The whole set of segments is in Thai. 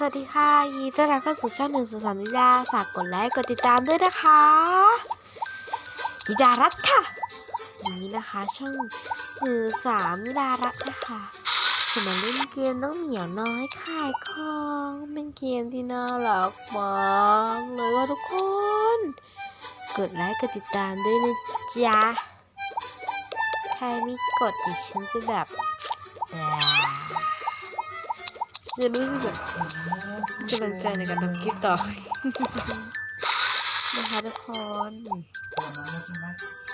สวัสดีค่ะยินดีต้อนรับเข้าสู่ช่องหนึ่งสุสานนิดาฝากกดไลค์กดติดตามด้วยนะคะนิดารัตค่ะ นี้นะคะช่องหนึ่งสามนิดารัตนะคะจะมาเล่นเกมน้องเหมียวน้อยขายของเป็นเกมที่น่ารักมากเลยว่าทุกคน กดไลค์กดติดตามด้วยนะจ๊ะใครไม่กดเนี่ยฉันจะแบบ จะรู้สึกแบบกำลังใจในการทำคลิปต่อ นะคะทุกคน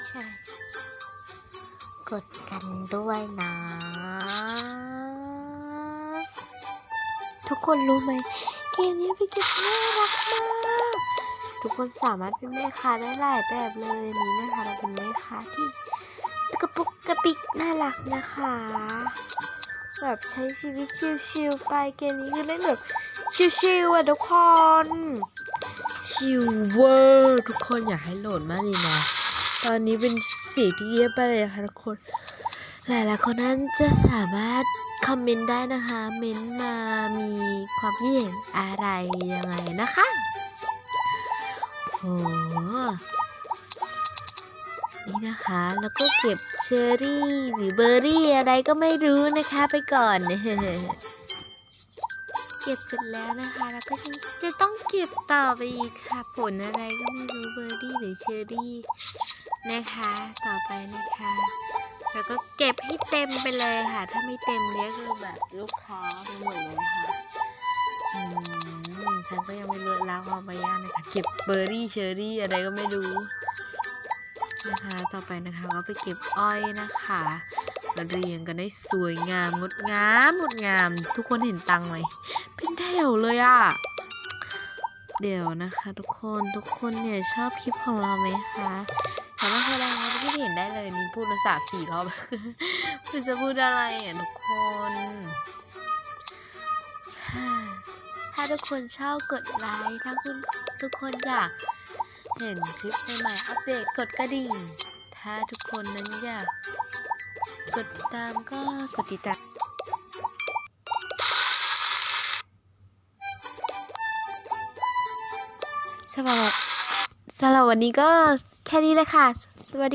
ใช่กดกันด้วยนะ ทุกคนรู้ไหมเกมนี้เป็นเกมน่ารักมาก ทุกคนสามารถเป็นแม่ค้าได้หลายแบบเลยนี้นะคะ เราเป็นแม่ค้าที่กระปุกกระปิกน่ารักนะคะ แบบใช้ชีวิตชิลๆไปเกมนี้คือเล่นแบบชิลๆอะทุกคน ชิลเวอร์ทุกคนอยากให้โหลดมากเลยนะ ตอนนี้เป็นสีที่เยี่ยมไปเลยนะคะทุกคน หลายๆคนนั้นจะสามารถคอมเมนต์ได้นะคะ เมนต์มามีความคิดเห็นอะไรยังไงนะคะโห นี่นะคะ แล้วก็เก็บเชอร์รี่หรือเบอร์รี่อะไรก็ไม่รู้นะคะไปก่อนเก็บเสร็จแล้วนะคะแล้วก็จะต้องเก็บต่อไปอีกค่ะ ผลอะไรก็ไม่รู้เบอร์รี่หรือเชอร์รี่นะคะ ต่อไปนะคะแล้วก็เก็บให้เต็มไปเลยค่ะ ถ้าไม่เต็มเนี้ยคือแบบลูกค้าไปหมดเลยนะคะอืมฉันก็ยังไม่รู้แล้วความไปยากนะคะเก็บเบอร์รี่เชอร์รี่อะไรก็ไม่รู้ นะคะ ต่อไปนะคะก็ไปเก็บอ้อยนะคะมาเรียงกันได้สวยงามงดงามงดงาม ทุกคนเห็นตังไหมเป็นแถวเลยอะเดี๋ยวนะคะทุกคนทุกคนเนี่ยชอบคลิปของเราไหมคะสามารถแสดงความคิดเห็นได้เลยนี่พูดมาสามสี่รอบไม่รู้จะพูดอะไรอะทุกคน ถ้าทุกคนชอบกดไลค์ถ้าคุณทุกคนอยาก เห็นคลิปใหม่ๆอัปเดตกดกระดิ่ง ถ้าทุกคนนั้นอยาก กดติดตามก็กดติดตามสำหรับสำหรับวันนี้ก็แค่นี้เลยค่ะ สวัสดี